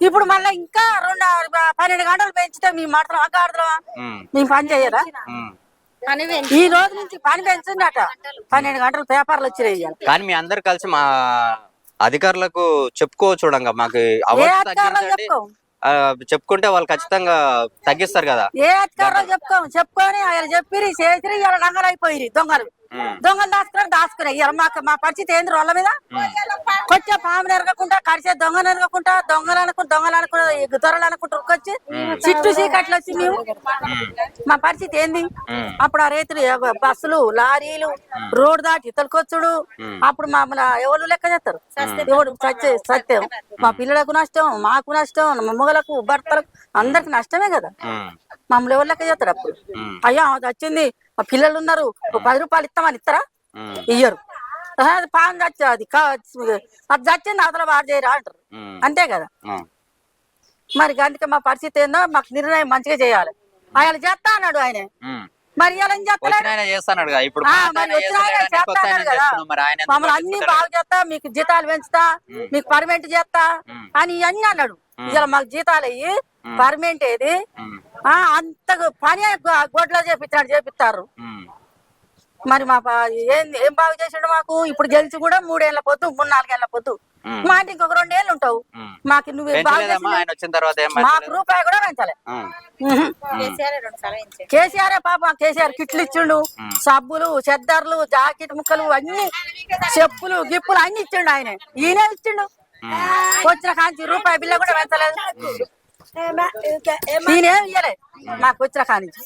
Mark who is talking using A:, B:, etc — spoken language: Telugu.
A: ఇప్పుడు మళ్ళీ ఇంకా రెండు పన్నెండు గంటలు పెంచితే మేము మాత్రం ఆడదామా
B: ఉమ్,
A: మేము పని చేయరా. ఈ రోజు నుంచి పని పెంచిందట. పన్నెండు గంటలు పేపర్లు వచ్చినాయి.
B: కానీ మీ అందరు కలిసి మా అధికారులకు చెప్పుకోవచ్చు చూడంగా మాకు
A: చెప్పుకోం?
B: చెప్పుకుంటే వాళ్ళు ఖచ్చితంగా తగ్గిస్తారు కదా.
A: ఏ అధికారులు చెప్పుకోం? చెప్పుకొని ఆయన చెప్పిరి చేసిరి ఇలా అయిపోయి దొంగలు. దొంగలు దాచుకుని దాచుకున్నాయి ఇలా మాకు మా పరిస్థితి ఏంది రోళ్ళ మీద? కొంచెం పాములు ఎరగకుండా కరిచే దొంగలు ఎరగకుండా దొంగలు అనుకుంటూ దొంగలు అనుకుంటూ దొరలు అనుకుంటూ ఉరికొచ్చి చిట్టు చీకట్లు వచ్చి మేము మా పరిస్థితి ఏంది? అప్పుడు ఆ రైతులు బస్సులు లారీలు రోడ్ దాటి తొలకొచ్చుడు అప్పుడు మమ్మల్ని ఎవరు లెక్క చేస్తారు? ఎవడు సత్య? సత్యం మా పిల్లలకు నష్టం మాకు నష్టం మా మొగలకు భర్తలకు అందరికి నష్టమే కదా. మమ్మల్ని ఎవరు లెక్క చేస్తారు అప్పుడు? అయ్యా అది వచ్చింది. మా పిల్లలు ఉన్నారు పది రూపాయలు ఇస్తామని ఇస్తారా? ఇయ్యరు. పాన్ చచ్చి అది అది చచ్చింది అవతల వాడు చేయరా అంటారు. అంతే కదా? మరి అందుకే మా పరిస్థితి ఏందో మాకు నిర్ణయం మంచిగా చేయాలి. ఆయన చేస్తా అన్నాడు ఆయన. మరి ఇలా మమ్మల్ని అన్ని? బాగు చేస్తా మీకు జీతాలు పెంచుతా మీకు పర్మనెంట్ చేస్తా. అని ఇవన్నీ అన్నాడు. ఇలా మాకు జీతాలు అయ్యి పర్మనెంట్ ఏది? అంత పని గొడ్లో చేపిస్తాడు చేపిస్తారు. మరి మా ప- ఏం ఏం బాగు చేసాడు మాకు? ఇప్పుడు గెలిచి కూడా మూడేళ్ళ పొద్దు మూడు నాలుగేళ్ళ పొద్దు. మా ఇంటికి ఒక రెండేళ్ళు ఉంటావు. మాకు నువ్వు బాగు
B: పెంచలేదమ్మా
A: చేసిన
B: ఆయన వచ్చిన తర్వాత ఏం
A: మాకు? రూపాయి కూడా పెంచలే. కేసీఆర్ పాప కేసీఆర్ కిట్లు ఇచ్చిండు. సబ్బులు చెద్దర్లు జాకెట్ ముక్కలు అన్ని చెప్పులు గిప్పులు అన్ని ఇచ్చిండు ఆయన. ఈయనే ఇచ్చిండు. వచ్చిన కాంచి రూపాయి బిల్ల కూడా పెంచలేదు. ఈయనేం ఇయ్యలే మాకు వచ్చిన కానించి